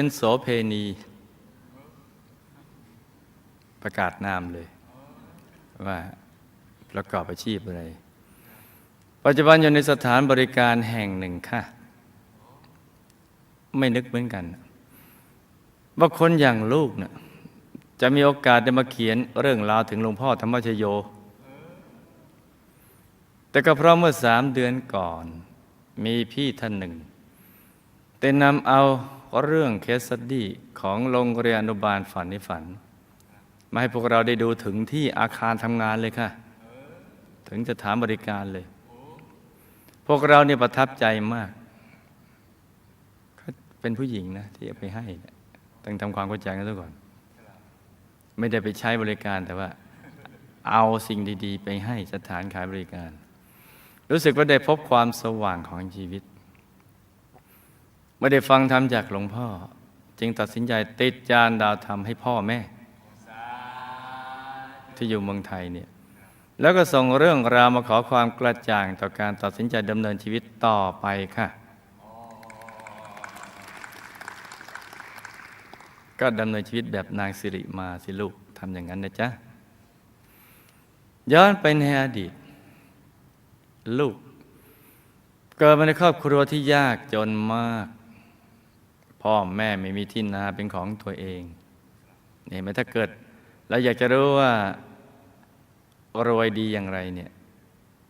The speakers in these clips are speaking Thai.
เป็นโสเพณี ประกาศนามเลย ว่าประกอบอาชีพอะไร ปัจจุบันอยู่ในสถานบริการแห่งหนึ่งค่ะ ไม่นึกเหมือนกัน ว่าคนอย่างลูกเนะ่ยจะมีโอกาสได้มาเขียนเรื่องราวถึงหลวงพ่อธรรมชโย แต่ก็เพราะเมื่อสามเดือนก่อน มีพี่ท่านหนึ่ง แต่นำเอา เรื่องเคสดี้ของโรงเรียนอนุบาลฝันในฝัน มาให้พวกเราได้ดูถึงที่อาคารทำงานเลยค่ะ ถึงจะถามบริการเลย พวกเราเนี่ยประทับใจมาก เป็นผู้หญิงนะ ที่เอาไปให้ต้องทำความเข้าใจกันซะก่อน ไม่ได้ไปใช้บริการแต่ว่า เอาสิ่งดี ๆ ไปให้สถานขายบริการ รู้สึกว่าได้พบความสว่างของชีวิต ไม่ได้ฟังธรรมจากหลวงพ่อ จึงตัดสินใจติดจานดาวธรรมให้พ่อแม่ ที่อยู่เมืองไทยเนี่ยแล้วก็ส่งเรื่องราวมาขอความกระจ่างต่อการตัดสินใจดำเนินชีวิตต่อไปค่ะ ก็ดำเนินชีวิตแบบนางสิริมาสิลูกทำอย่างนั้นนะจ๊ะ ย้อนไปในอดีต ลูก เกิดมาในครอบครัวที่ยากจนมาก พ่อแม่ไม่มีที่นาเป็นของตัวเองเห็นไหมถ้าเกิดเราอยากจะรู้ว่ารวยดีอย่างไรเนี่ย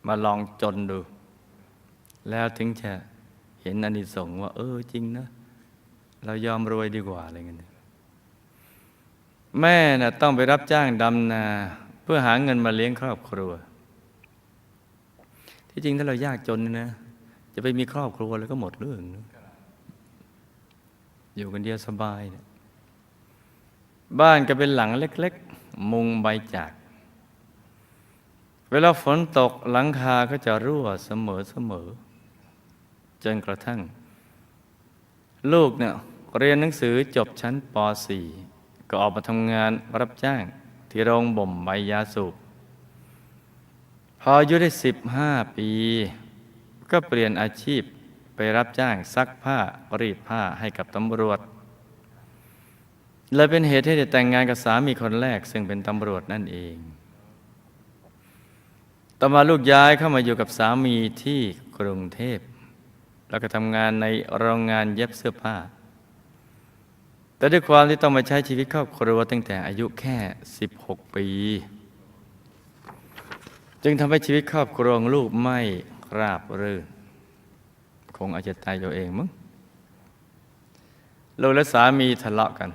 มาลองจนดู แล้วถึงจะเห็นอานิสงส์ว่า เออจริงนะ เรายอมรวยดีกว่าอะไรเงี้ยแม่น่ะต้องไปรับจ้างดำนา เพื่อหาเงินมาเลี้ยงครอบครัว ที่จริงถ้าเรายากจนนะ จะไปมีครอบครัวแล้วก็หมดเรื่องนะ อยู่กันเดียวสบายนะบ้านก็เป็นหลังเล็ก ๆ มุงใบจาก เวลาฝนตกหลังคาก็จะรั่วเสมอเสมอจนกระทั่ง ลูกเนี่ยเรียนหนังสือจบชั้นป .4 ก็ออกมาทำงานรับจ้างที่โรงบ่มใบยาสูบพออายุได้สิบห้าปี ก็เปลี่ยนอาชีพ ไปรับจ้างซักผ้ารีดผ้าให้กับตำรวจ เลยเป็นเหตุให้ได้แต่งงานกับสามีคนแรก ซึ่งเป็นตำรวจนั่นเอง ต่อมาลูกย้ายเข้ามาอยู่กับสามีที่กรุงเทพ แล้วก็ทำงานในโรงงานเย็บเสื้อผ้า แต่ด้วยความที่ต้องมาใช้ชีวิตครอบครัวตั้งแต่อายุแค่ 16 ปี จึงทำให้ชีวิตครอบครัวของลูกไม่ราบรื่น คงอาจจะตายตัวเองมั้งลูกและสามีทะเลาะกัน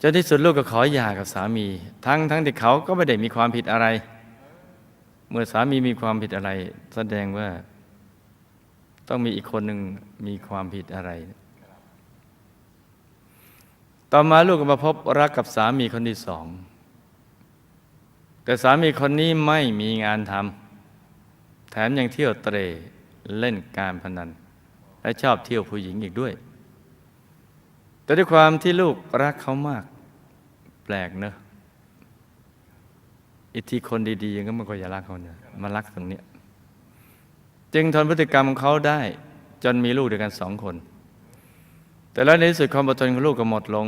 จนที่สุดลูกก็ขอหย่ากับสามี ทั้งทั้งที่เขาก็ไม่ได้มีความผิดอะไร เมื่อสามีมีความผิดอะไร แสดงว่า ต้องมีอีกคนหนึ่งมีความผิดอะไร ต่อมาลูกก็มาพบรักกับสามีคนที่สอง แต่สามีคนนี้ไม่มีงานทำแถมยังเที่ยวเตร เล่นการพนัน และชอบเที่ยวผู้หญิงอีกด้วย แต่ด้วยความที่ลูกรักเขามาก แปลกเนอะอิทธิคนดีๆยังก็มันก็อยรักเขาเนี่ยมารักตรงเนี้ยจึงทนพฤติกรรมของเขาได้ จนมีลูกด้วยกันสองคน แต่แล้วในที่สุดความอดทนของลูกก็หมดลง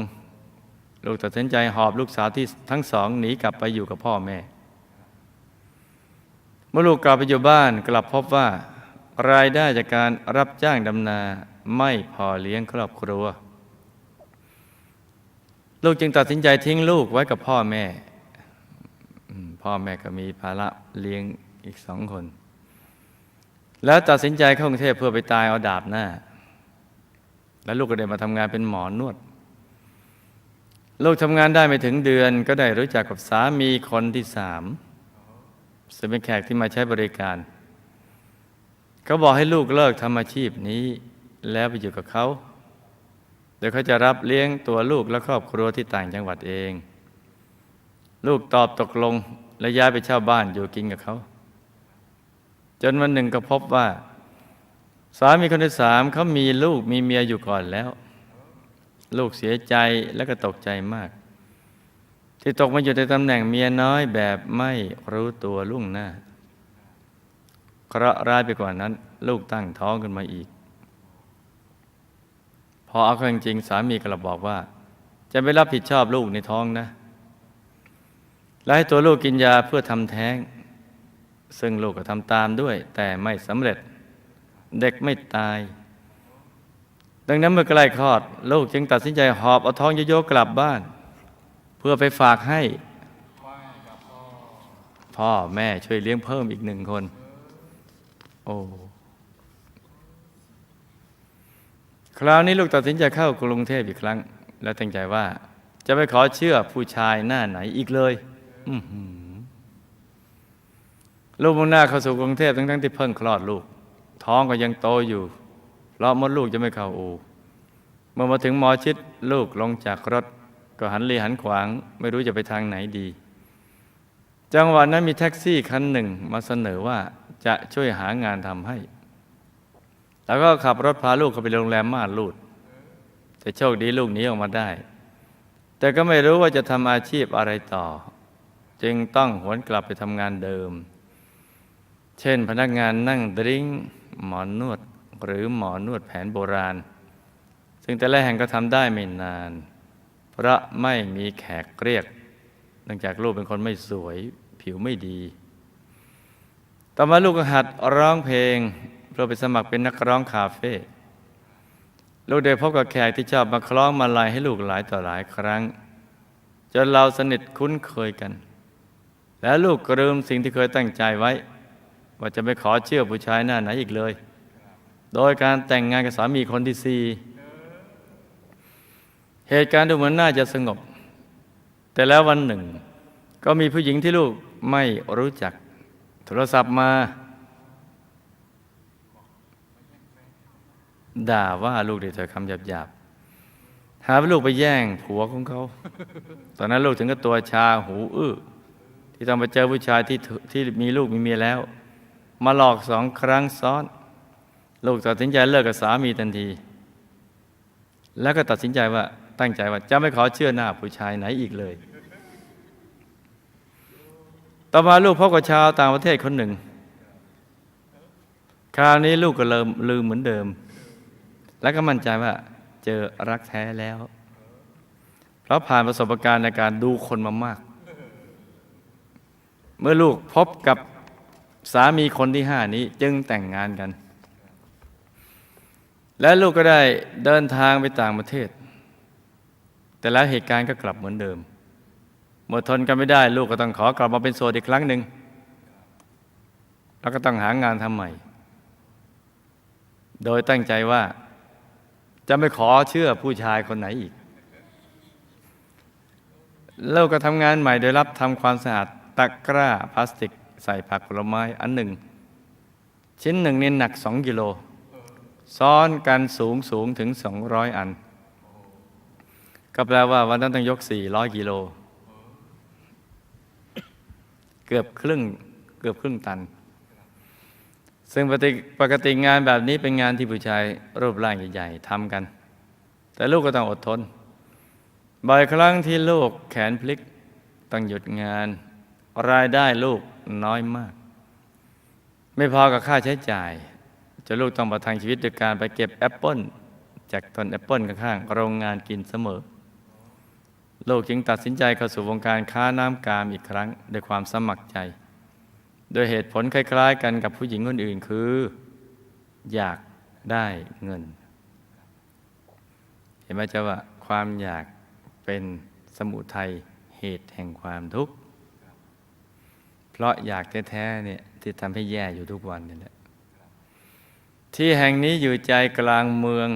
ลูกตัดสินใจหอบลูกสาวที่ทั้งสองหนีกลับไปอยู่กับพ่อแม่ เมื่อลูกกลับไปอยู่บ้านกลับพบว่า รายได้จากการรับจ้างดำนาไม่พอเลี้ยงครอบครัว ลูกจึงตัดสินใจทิ้งลูกไว้กับพ่อแม่ พ่อแม่ก็มีภาระเลี้ยงอีกสองคน แล้วตัดสินใจเข้ากรุงเทพเพื่อไปตายเอาดาบหน้า แล้วลูกก็ได้มาทำงานเป็นหมอนวด ลูกทำงานได้ไม่ถึงเดือน ก็ได้รู้จักกับสามีคนที่สามซึ่งเป็นแขกที่มาใช้บริการเขาบอกให้ลูกเลิกทำอาชีพนี้ แล้วไปอยู่กับเขาเดี๋ยวเขาจะรับเลี้ยงตัวลูกและครอบครัวที่ต่างจังหวัดเอง ลูกตอบตกลงและย้ายไปเช่าบ้านอยู่กินกับเขา จนวันหนึ่งก็พบว่า สามีคนที่สามเขามีลูกมีเมียอยู่ก่อนแล้ว ลูกเสียใจและก็ตกใจมาก ที่ตกมาอยู่ในตำแหน่งเมียน้อยแบบไม่รู้ตัวล่วงหน้า เคราะห์ร้ายไปกว่านั้น ลูกตั้งท้องขึ้นมาอีก พอเอาเข้าจริงสามีก็ระบบอกว่า จะไม่รับผิดชอบลูกในท้องนะ และให้ตัวลูกกินยาเพื่อทำแท้ง ซึ่งลูกก็ทำตามด้วย แต่ไม่สำเร็จเด็กไม่ตาย ดังนั้นเมื่อใกล้คลอด ลูกจึงตัดสินใจหอบเอาท้องโยกกลับบ้าน เพื่อไปฝากให้ พ่อแม่ช่วยเลี้ยงเพิ่มอีกหนึ่งคน โอ้คราวนี้ลูกตัดสินใจเข้ากรุงเทพอีกครั้ง แล้วตั้งใจว่า จะไปขอเชื่อผู้ชายหน้าไหนอีกเลยลูกมุ่งหน้าเข้าสู่กรุงเทพทั้งๆที่เพิ่งคลอดลูก ท้องก็ยังโตอยู่เพราะมดลูกจะไม่เข้าอูเมื่อมาถึงหมอชิดลูกลงจากรถ ก็หันเลีหันขวาง ไม่รู้จะไปทางไหนดี จังหวะนั้นมีแท็กซี่คันหนึ่งมาเสนอว่าจะช่วยหางานทำให้ แล้วก็ขับรถพาลูกเขาไปโรงแรมม่านรูด แต่โชคดีลูกนี้ออกมาได้ แต่ก็ไม่รู้ว่าจะทำอาชีพอะไรต่อ จึงต้องหวนกลับไปทำงานเดิม เช่นพนักงานนั่งดริ้งหมอนนวดหรือหมอนวดแผนโบราณ ซึ่งแต่ละแห่งก็ทำได้ไม่นาน เพราะไม่มีแขกเรียกเนื่องจากลูกเป็นคนไม่สวย ผิวไม่ดี ต่อมาลูกก็หัดร้องเพลงเพื่อไปสมัครเป็นนักร้องคาเฟ่ลูกได้พบกับแขกที่ชอบมาคล้องมาลายให้ลูกหลายต่อหลายครั้ง จนเราสนิทคุ้นเคยกัน แล้วลูกก็ลืมสิ่งที่เคยตั้งใจไว้ ว่าจะไม่ขอเชื่อผู้ชายหน้าไหนอีกเลย โดยการแต่งงานกับสามีคนที่สี่เหตุการณ์ดูเหมือนน่าจะสงบ แต่แล้ววันหนึ่ง ก็มีผู้หญิงที่ลูกไม่รู้จัก โทรศัพท์มา ด่าว่าลูกด้วยถ้อยคำหยาบๆ หาว่าลูกไปแย่งผัวของเขา ตอนนั้นลูกถึงก็ตัวชาหูอื้อที่ต้องไปเจอผู้ชายที่ที่มีลูกมีเมียแล้ว มาหลอกสองครั้งซ้อน ลูกตัดสินใจเลิกกับสามีทันที แล้วก็ตัดสินใจว่าตั้งใจว่าจะไม่ขอเชื่อหน้าผู้ชายไหนอีกเลย ต่อมาลูกพบกับชาวต่างประเทศคนหนึ่ง คราวนี้ลูกก็เริ่มลืมเหมือนเดิม แล้วก็มั่นใจว่าเจอรักแท้แล้ว เพราะผ่านประสบการณ์ในการดูคนมามาก เมื่อลูกพบกับสามีคนที่ห้านี้จึงแต่งงานกัน และลูกก็ได้เดินทางไปต่างประเทศ แต่แล้วเหตุการณ์ก็กลับเหมือนเดิม เมื่อทนกันไม่ได้ ลูกก็ต้องขอกลับมาเป็นโสดอีกครั้งหนึ่งแล้วก็ต้องหางานทำใหม่ โดยตั้งใจว่า จะไม่ขอเชื่อผู้ชายคนไหนอีกเราก็ทำงานใหม่โดยรับทำความสะอาดตะกร้าพลาสติก ใส่ผักผลไม้อันหนึ่ง ชิ้นหนึ่งนี่หนักสองกิโล ซ้อนกันสูงสูงถึงสองร้อยอัน ก็แปลว่าวันนั้นต้องยกสี่ร้อยกิโล เกือบครึ่งเกือบครึ่งตัน ซึ่งปกติปกติงานแบบนี้เป็นงานที่ผู้ชายรูปร่างใหญ่ๆทำกัน แต่ลูกก็ต้องอดทนบ่อยครั้งที่ลูกแขนพลิกต้องหยุดงาน รายได้ลูกน้อยมาก ไม่พอกับค่าใช้จ่ายจนลูกต้องประทังชีวิตด้วยการไปเก็บแอปเปิลจากต้นแอปเปิลข้างๆโรงงานกินเสมอ ลูกจึงตัดสินใจเข้าสู่วงการค้าน้ำกามอีกครั้งด้วยความสมัครใจ โดยเหตุผลคล้าย ๆ กันกับผู้หญิงคนอื่นคือ อยากได้เงิน เห็นไหมจ๊ะว่า ความอยากเป็นสมุทัยเหตุแห่งความทุกข์ เพราะอยากแท้ๆเนี่ยที่ทำให้แย่อยู่ทุกวันนี่แหละที่แห่งนี้อยู่ใจกลางเมือง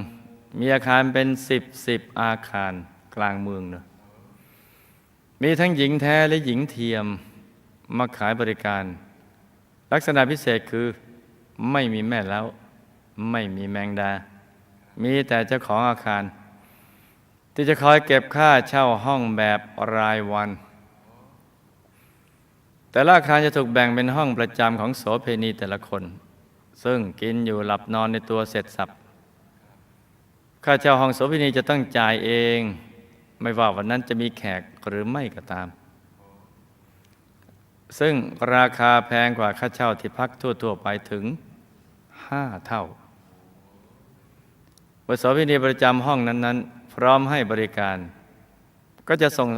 มีอาคารเป็นสิบสิบอาคารกลางเมืองเนอะ มีทั้งหญิงแท้และหญิงเทียมมาขายบริการ ลักษณะพิเศษคือไม่มีแม่แล้ว ไม่มีแมงดา มีแต่เจ้าของอาคาร ที่จะคอยเก็บค่าเช่าห้องแบบรายวัน แต่ละอาคารจะถูกแบ่งเป็นห้องประจำของโสเพณีแต่ละคน ซึ่งกินอยู่หลับนอนในตัวเสร็จสับค่าเช่าห้องโสเพณีจะต้องจ่ายเอง ไม่ว่าวันนั้นจะมีแขกหรือไม่ก็ตาม ซึ่งราคาแพงกว่าค่าเช่าที่พักทั่ว ๆ ไปถึงห้าเท่าบทสวินีประจำห้องนั้น ๆ พร้อมให้บริการ ก็จะส่ง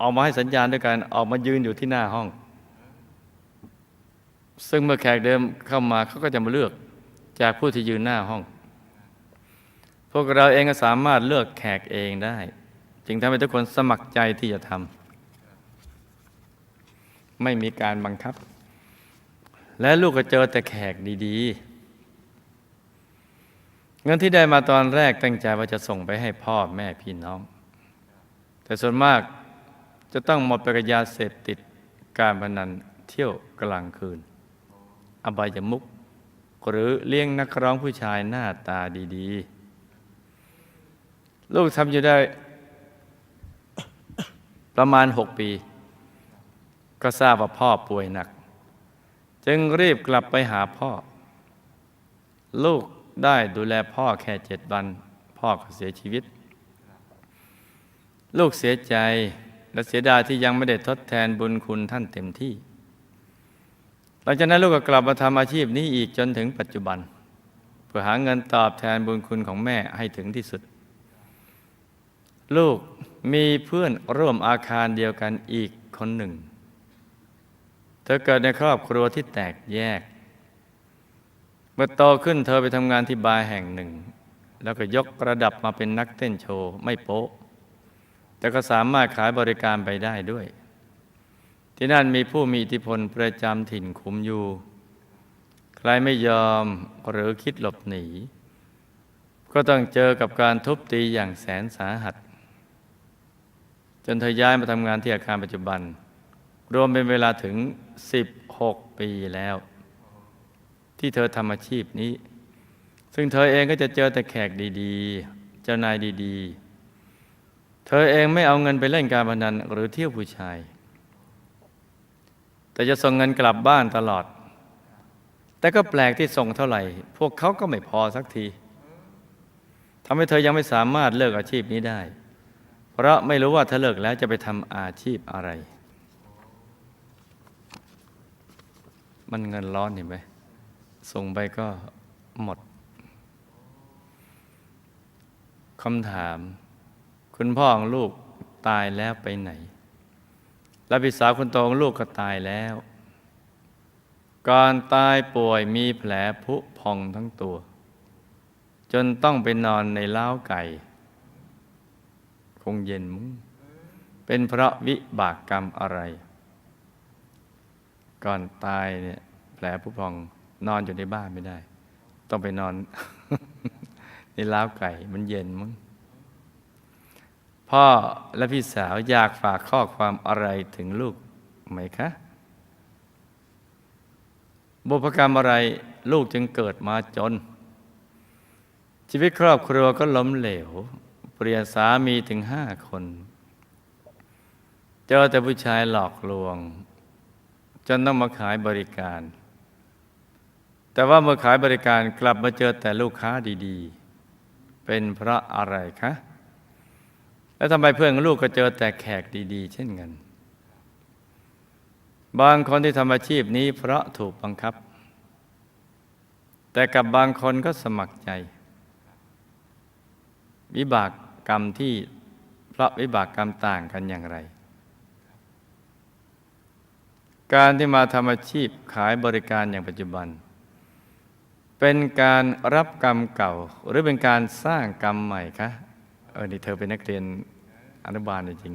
ออกมาให้สัญญาณด้วยการออกมายืนอยู่ที่หน้าห้อง ซึ่งเมื่อแขกเดิมเข้ามาเขาก็จะมาเลือกจากผู้ที่ยืนหน้าห้อง พวกเราเองก็สามารถเลือกแขกเองได้ จึงทำให้ทุกคนสมัครใจที่จะทำไม่มีการบังคับ และลูกก็เจอแต่แขกดีๆ เงินที่ได้มาตอนแรกตั้งใจว่าจะส่งไปให้พ่อแม่พี่น้อง แต่ส่วนมากจะต้องหมดไปกับยาเสพติดการพนันเที่ยวกลางคืน อบายมุกหรือเลี้ยงนักร้องผู้ชายหน้าตาดี ๆ ลูกทำอยู่ได้ ประมาณหกปี ก็ทราบว่าพ่อป่วยหนัก จึงรีบกลับไปหาพ่อ ลูกได้ดูแลพ่อแค่เจ็ดวัน พ่อก็เสียชีวิต ลูกเสียใจและเสียดายที่ยังไม่ได้ทดแทนบุญคุณท่านเต็มที่ หลังจากนั้นลูกก็กลับมาทำอาชีพนี้อีกจนถึงปัจจุบัน เพื่อหาเงินตอบแทนบุญคุณของแม่ให้ถึงที่สุด ลูกมีเพื่อนร่วมอาคารเดียวกันอีกคนหนึ่ง เธอเกิดในครอบครัวที่แตกแยก เมื่อโตขึ้นเธอไปทำงานที่บาร์แห่งหนึ่ง แล้วก็ยกระดับมาเป็นนักเต้นโชว์ ไม่โป๊ะ แต่ก็สามารถขายบริการไปได้ด้วย ที่นั่นมีผู้มีอิทธิพลประจำถิ่นคุมอยู่ ใครไม่ยอมหรือคิดหลบหนี ก็ต้องเจอกับการทุบตีอย่างแสนสาหัส จนเธอย้ายมาทำงานที่อาคารปัจจุบัน รวมเป็นเวลาถึง 16 ปีแล้ว ที่เธอทำอาชีพนี้ ซึ่งเธอเองก็จะเจอแต่แขกดีๆ เจ้านายดีๆ เธอเองไม่เอาเงินไปเล่นการพนันหรือเที่ยวผู้ชาย แต่จะส่งเงินกลับบ้านตลอด แต่ก็แปลกที่ส่งเท่าไหร่ พวกเขาก็ไม่พอสักทีทำให้เธอยังไม่สามารถเลิกอาชีพนี้ได้ เพราะไม่รู้ว่าถ้าเลิกแล้วจะไปทำอาชีพอะไร มันเงินร้อนเห็นไหมส่งไปก็หมดคำถาม คุณพ่อของลูกตายแล้วไปไหน และพี่สาวคนโตของลูกก็ตายแล้ว ก่อนตายป่วยมีแผลผุพองทั้งตัว จนต้องไปนอนในเล้าไก่ คงเย็นมุ้งเป็นเพราะวิบากกรรมอะไร ก่อนตายเนี่ยแผลผุพองนอนอยู่ในบ้านไม่ได้ ต้องไปนอนในล้าไก่มันเย็นมั้งพ่อและพี่สาวอยากฝากข้อความอะไรถึงลูกไหมคะ บุพกรรมอะไรลูกจึงเกิดมาจน ชีวิตครอบครัวก็ล้มเหลว เปลี่ยนสามีถึงห้าคน เจอแต่ผู้ชายหลอกลวง จนต้องมาขายบริการ แต่ว่าเมื่อขายบริการกลับมาเจอแต่ลูกค้าดีๆ เป็นเพราะอะไรคะ แล้วทำไมเพื่อนลูกก็เจอแต่แขกดีๆ เช่นกัน บางคนที่ทำอาชีพนี้เพราะถูกบังคับ แต่กับบางคนก็สมัครใจวิบาก กรรมที่เพราะวิบากกรรมต่างกันอย่างไร การที่มาทำอาชีพขายบริการอย่างปัจจุบัน เป็นการรับกรรมเก่า หรือเป็นการสร้างกรรมใหม่คะเออนี่เธอเป็นนักเรียนอนุบาลจริง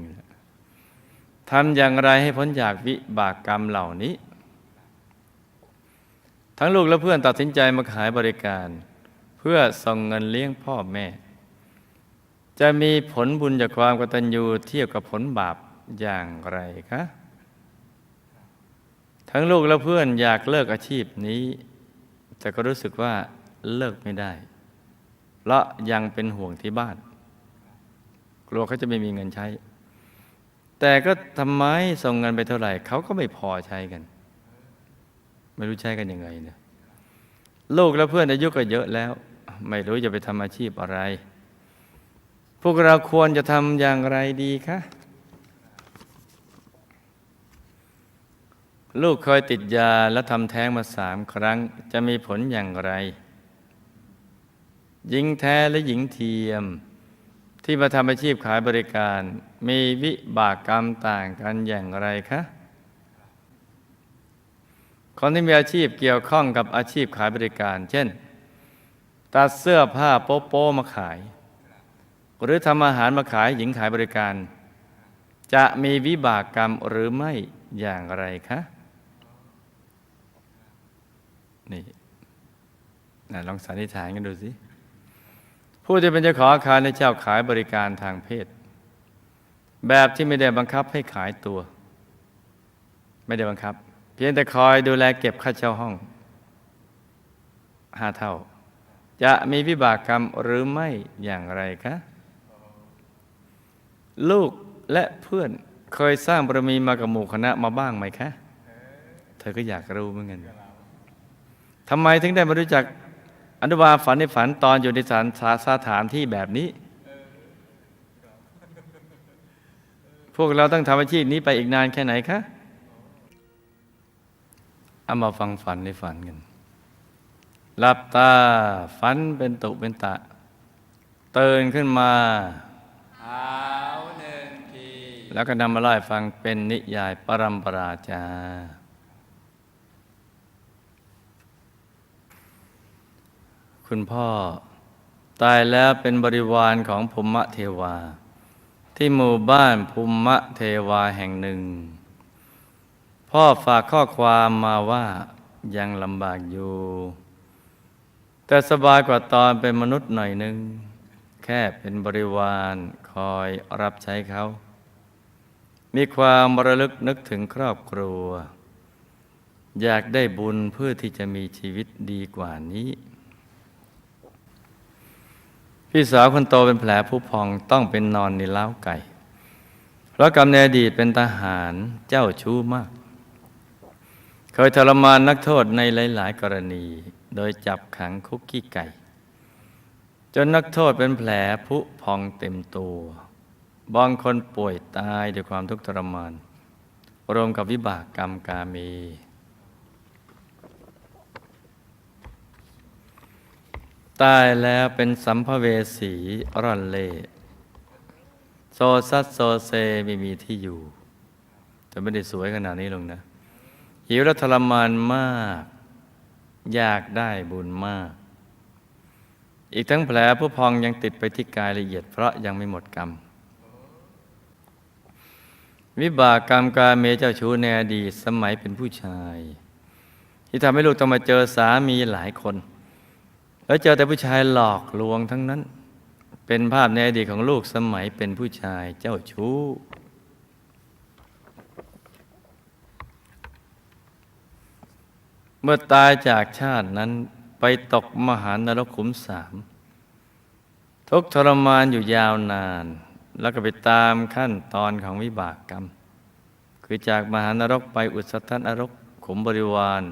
ๆทำอย่างไรให้พ้นจากวิบากกรรมเหล่านี้ ทั้งลูกและเพื่อนตัดสินใจมาขายบริการ เพื่อส่งเงินเลี้ยงพ่อแม่ จะมีผลบุญจากความกตัญญูเทียบกับผลบาปอย่างไรคะทั้งลูกและเพื่อนอยากเลิกอาชีพนี้ แต่ก็รู้สึกว่าเลิกไม่ได้ เพราะยังเป็นห่วงที่บ้าน กลัวเขาจะไม่มีเงินใช้ แต่ก็ทำไมส่งเงินไปเท่าไหร่เขาก็ไม่พอใช้กัน ไม่รู้ใช้กันยังไงเนี่ยลูกและเพื่อนอายุก็เยอะแล้ว ไม่รู้จะไปทำอาชีพอะไร วกเราควรจะทำอย่างไรดีคะลูกเคยติดยาและทำแท้งมาสามครั้ง จะมีผลอย่างไร หญิงแท้และหญิงเทียม ที่มาทำอาชีพขายบริการ มีวิบากกรรมต่างกันอย่างไรคะคนที่มีอาชีพเกี่ยวข้องกับอาชีพขายบริการ เช่น ตัดเสื้อผ้าโป๊โป๊มาขาย หรือทำอาหารมาขายหญิงขายบริการ จะมีวิบากกรรมหรือไม่อย่างไรคะนี่นะลองสันนิษฐานกันดูสิ ผู้ที่เป็นเจ้าของอาคารในเจ้าขายบริการทางเพศ แบบที่ไม่ได้บังคับให้ขายตัว ไม่ได้บังคับ เพียงแต่คอยดูแลเก็บค่าเช่าห้องห้าเท่า จะมีวิบากกรรมหรือไม่อย่างไรคะ ลูกและเพื่อนเคยสร้างบารมีมากับหมู่คณะมาบ้างไหมคะ เธอก็อยากรู้เหมือนกันทำไมถึงได้มารู้จักอนุบาฝันในฝันตอนอยู่ในสถานสถานที่แบบนี้ พวกเราต้องทำอาชีพนี้ไปอีกนานแค่ไหนคะเอามาฟังฝันในฝันกันหลับตาฝันเป็นตุเป็นตะ เตือนขึ้นมา แล้วก็นำมาเล่าให้ฟังเป็นนิยายปรัมปราจา คุณพ่อตายแล้วเป็นบริวารของภูมิเทวา ที่หมู่บ้านภูมิเทวาแห่งหนึ่ง พ่อฝากข้อความมาว่ายังลำบากอยู่ แต่สบายกว่าตอนเป็นมนุษย์หน่อยหนึ่งแค่เป็นบริวารคอยรับใช้เขา มีความระลึกนึกถึงครอบครัว อยากได้บุญเพื่อที่จะมีชีวิตดีกว่านี้ พี่สาวคนโตเป็นแผลผู้พองต้องเป็นนอนในเล้าไก่ เพราะกำเนิดอดีตเป็นทหารเจ้าชู้มาก เคยทรมานนักโทษในหลาย ๆ กรณี โดยจับขังคุกกี้ไก่ จนนักโทษเป็นแผลผุพองเต็มตัว บางคนป่วยตายด้วยความทุกข์ทรมานรวมกับวิบากกรรมกาเมตายแล้วเป็นสัมภเวสีร่อนเล่โซซัสโซเซไม่มีที่อยู่ แต่ไม่ได้สวยขนาดนี้ลงนะ หิวและทรมานมาก อยากได้บุญมาก อีกทั้งแผลผู้พองยังติดไปที่กายละเอียดเพราะยังไม่หมดกรรม วิบากกรรมการเมเจ้าชู้ในอดีตสมัยเป็นผู้ชาย ที่ทำให้ลูกต้องมาเจอสามีหลายคน แล้วเจอแต่ผู้ชายหลอกลวงทั้งนั้น เป็นภาพในอดีตของลูกสมัยเป็นผู้ชายเจ้าชู้เมื่อตายจากชาตินั้นไปตกมหานรกขุมสามทุกทรมานอยู่ยาวนาน แล้วก็ไปตามขั้นตอนของวิบากกรรม คือจากมหานรกไปอุสธนรกขุมบริวาร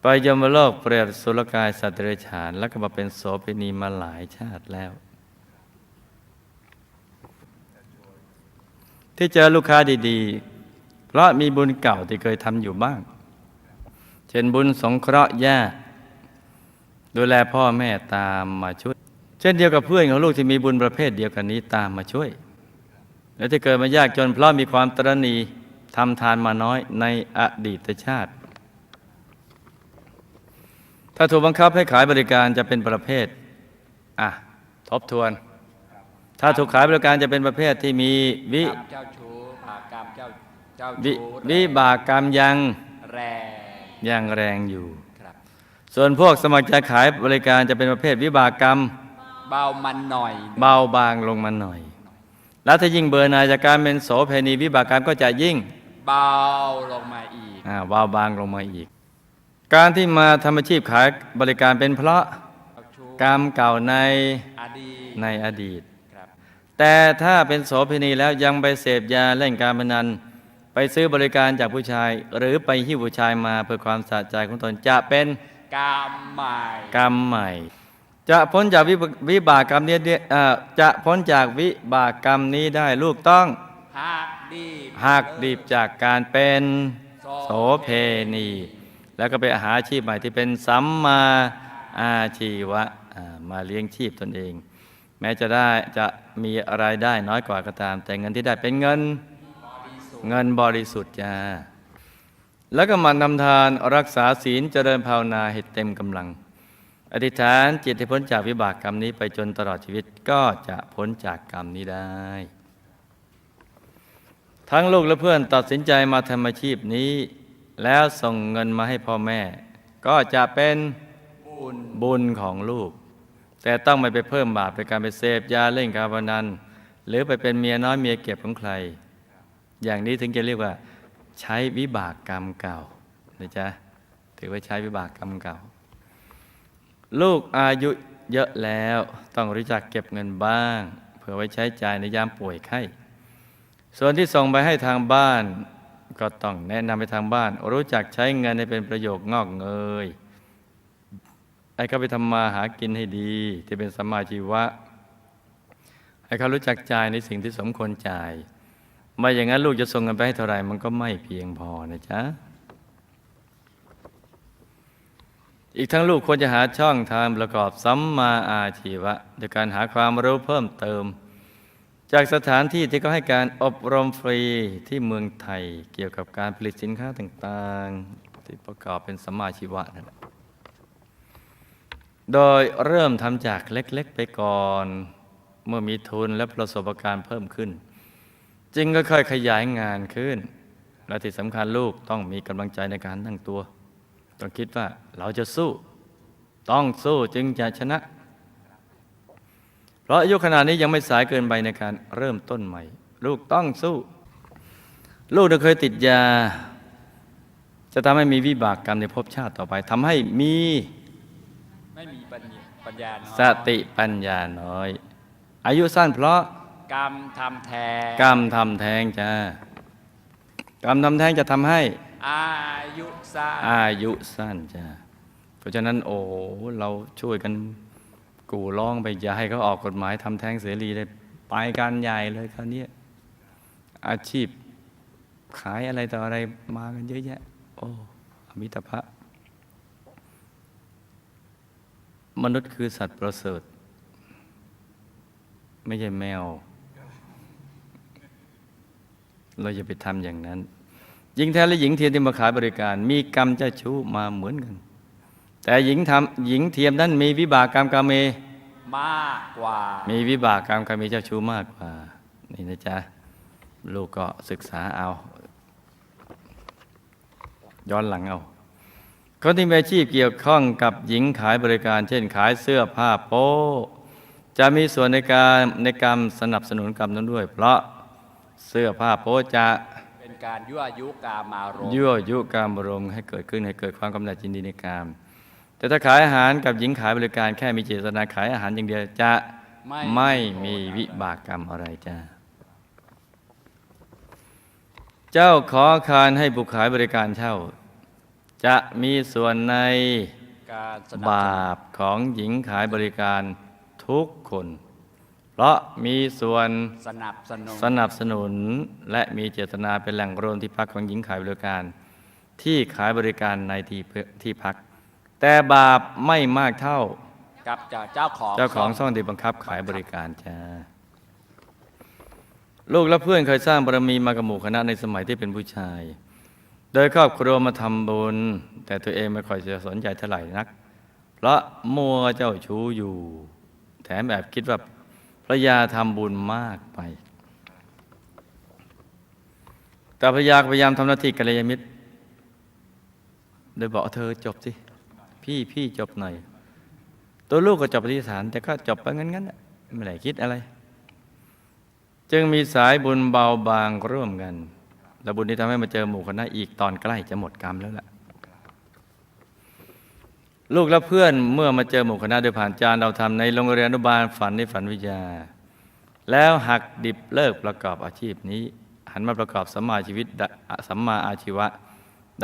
ไปยมโลกเปรตสุรกายสัตว์เดรัจฉาน แล้วก็มาเป็นโสเภณีมาหลายชาติแล้ว ที่เจอลูกค้าดีๆ เพราะมีบุญเก่าที่เคยทำอยู่บ้าง เช่นบุญสงเคราะห์ญาติดูแลพ่อแม่ตามมาช่วย ช่นเดียวกับเพื่อนของลูกที่มีบุญประเภทเดียวกันนี้ตามมาช่วย และที่เกิดมายากจนเพราะมีความตรณีทำทานมาน้อยในอดีตชาติ ถ้าถูกบังคับให้ขายบริการจะเป็นประเภท อะ ทบทวน ถ้าถูกขายบริการจะเป็นประเภทที่มีวิกรรมเจ้าชู้บากกรรมเจ้าเจ้าวิชู้วิบากกรรมยังแรงยังแรงอยู่ครับส่วนพวกสมัครใจขายบริการจะเป็นประเภทวิบากกรรมเบามันหน่อย เบาบางลงมาหน่อย แล้วถ้ายิ่งเบอร์หนายจากการเป็นโสเพณีวิบากกรรมก็จะยิ่งเบาลงมาอีกอ่าเบาบางลงมาอีก การที่มาทำอาชีพขายบริการเป็นเพราะเจ้าชู้กรรมเก่าในอดีตในอดีตครับแต่ถ้าเป็นโสเภณีแล้วยังไปเสพยาเล่นการพนัน ไปซื้อบริการจากผู้ชาย หรือไปหิ้วผู้ชายมาเพื่อความสะใจของตนจะเป็นกรรมใหม่กรรมใหม่ จะพ้นจากวิบวิบากกรรมนี้ได้เอ่อจะพ้นจากวิบากกรรมนี้ได้ลูกต้องหักดีบหักดิบจากการเป็นโสโสเพณี แล้วก็ไปหาอาชีพใหม่ที่เป็นสัมมาอาชีวะอามาเลี้ยงชีพตนเอง แม้จะได้จะมีรายได้น้อยกว่าก็ตาม แต่เงินที่ได้เป็นเงินเงินบริสุทธิ์จ้าแล้วก็หมันทำทานรักษาศีลเจริญภาวนาให้เต็มกำลัง อธิษฐานจิตให้พ้นจากวิบากกรรมนี้ไปจนตลอดชีวิตก็จะพ้นจากกรรมนี้ได้ ทั้งลูกและเพื่อนตัดสินใจมาทำอาชีพนี้ แล้วส่งเงินมาให้พ่อแม่ ก็จะเป็นบุญบุญของลูก แต่ต้องไม่ไปเพิ่มบาปในการไปเสพยาเล่นการพนันหรือไปเป็นเมียน้อยเมียเก็บของใคร อย่างนี้ถึงจะเรียกว่า ใช้วิบากกรรมเก่านะจ๊ะถือว่าใช้วิบากกรรมเก่า ลูกอายุเยอะแล้วต้องรู้จักเก็บเงินบ้าง เพื่อไว้ใช้จ่ายในยามป่วยไข้ ส่วนที่ส่งไปให้ทางบ้าน ก็ต้องแนะนำไปทางบ้าน รู้จักใช้เงินให้เป็นประโยชน์งอกเงยให้เขาไปทำมาหากินให้ดี ที่เป็นสมมาชีวะให้เขารู้จักจ่ายในสิ่งที่สมควรจ่าย ไม่อย่างนั้นลูกจะส่งเงินไปให้เท่าไหร่มันก็ไม่เพียงพอนะจ๊ะ อีกทั้งลูกควรจะหาช่องทางประกอบสัมมาอาชีวะโดยการหาความรู้เพิ่มเติม จากสถานที่ที่เขาให้การอบรมฟรีที่เมืองไทย เกี่ยวกับการผลิตสินค้าต่างๆ ที่ประกอบเป็นสัมมาอาชีวะนั่นแหละโดยเริ่มทำจากเล็กๆไปก่อน เมื่อมีทุนและประสบการณ์เพิ่มขึ้น จึงก็ค่อยขยายงานขึ้น และที่สำคัญลูกต้องมีกำลังใจในการตั้งตัว ต้องคิดว่าเราจะสู้ ต้องสู้จึงจะชนะ เพราะอายุขนาดนี้ยังไม่สายเกินไปในการเริ่มต้นใหม่ ลูกต้องสู้ ลูกที่เคยติดยา จะทำให้มีวิบากกรรมในภพชาติต่อไปทำให้มีไม่มีปัญญาปัญญาน้อยสติปัญญาน้อย อายุสั้นเพราะกรรมทำแทนกรรมทำแท้งจ้ากรรมทำแท้งจะทำให้ อายุสั้นอายุสั้นจ้าเพราะฉะนั้นโอ้เราช่วยกันกู่ร้องไปอย่าให้เขาออกกฎหมายทำแท้งเสรีเลยไปการใหญ่เลยคราวนี้อาชีพขายอะไรต่ออะไรมากันเยอะแยะ โอ้อมิตรภะมนุษย์คือสัตว์ประเสริฐ ไม่ใช่แมว เราอย่าไปทำอย่างนั้น หญิงแท้และหญิงเทียมที่มาขายบริการ มีกรรมเจ้าชู้มาเหมือนกัน แต่หญิงทำหญิงเทียมนั้นมีวิบากกรรมกาเมมากกว่า มีวิบากกรรมกาเมเจ้าชู้มากกว่านี่นะจ๊ะลูกก็ศึกษาเอา ย้อนหลังเอาคนที่มีอาชีพเกี่ยวข้องกับหญิงขายบริการ เช่น ขายเสื้อผ้าโป๊จะมีส่วนในการในกรรมสนับสนุนกรรมนั้นด้วย เพราะเสื้อผ้าโป๊จะเป็น การยั่วยุกามารมณ์ยั่วยุการบรมให้เกิดขึ้นให้เกิดความกำหนัดยินดีในกาม แต่ถ้าขายอาหารกับหญิงขายบริการแค่มีเจตนาขายอาหารอย่างเดียวจะไม่มีวิบากกรรมอะไรจ้าเจ้าขอคารให้บุคขายบริการเช่า จะมีส่วนในการสนับาปของหญิงขายบริการทุกคน เพราะมีส่วนสนับสนุนสนับสนุน และมีเจตนาเป็นแหล่งรวมที่พักของหญิงขายบริการ ที่ขายบริการในที่เพื่อที่พัก แต่บาปไม่มากเท่ากับเจ้าเจ้าของเจ้าของซ่องที่บังคับขายบริการจ้าลูกและเพื่อนเคยสร้างบารมีมากับหมู่คณะในสมัยที่เป็นผู้ชาย โดยครอบครัวมาทำบุญ แต่ตัวเองไม่ค่อยจะสนใจเท่าไหร่นัก เพราะมัวเจ้าชู้อยู่ แถมแอบคิดว่า ภรรยาทำบุญมากไป แต่ภรรยาพยายามทำหน้าที่กัลยาณมิตรโดยบอกเธอจบสิ พี่พี่จบหน่อย ตัวลูกก็จบปฏิฐาน แต่ก็จบไปงั้นๆน่ะไม่ได้คิดอะไร จึงมีสายบุญเบาบางร่วมกัน และบุญที่ทำให้มาเจอหมู่คณะอีกตอนใกล้จะหมดกรรมแล้วล่ะ ลูกและเพื่อนเมื่อมาเจอหมู่คณะโดยผ่านจานเราทำในโรงเรียนอนุบาลฝันในฝันวิทยา แล้วหักดิบเลิกประกอบอาชีพนี้ หันมาประกอบสัมมาชีวิตสัมมาอาชีวะ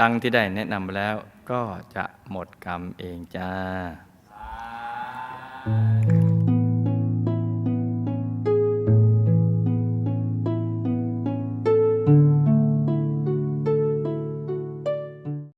ดังที่ได้แนะนำไปแล้วก็จะหมดกรรมเองจ้าสา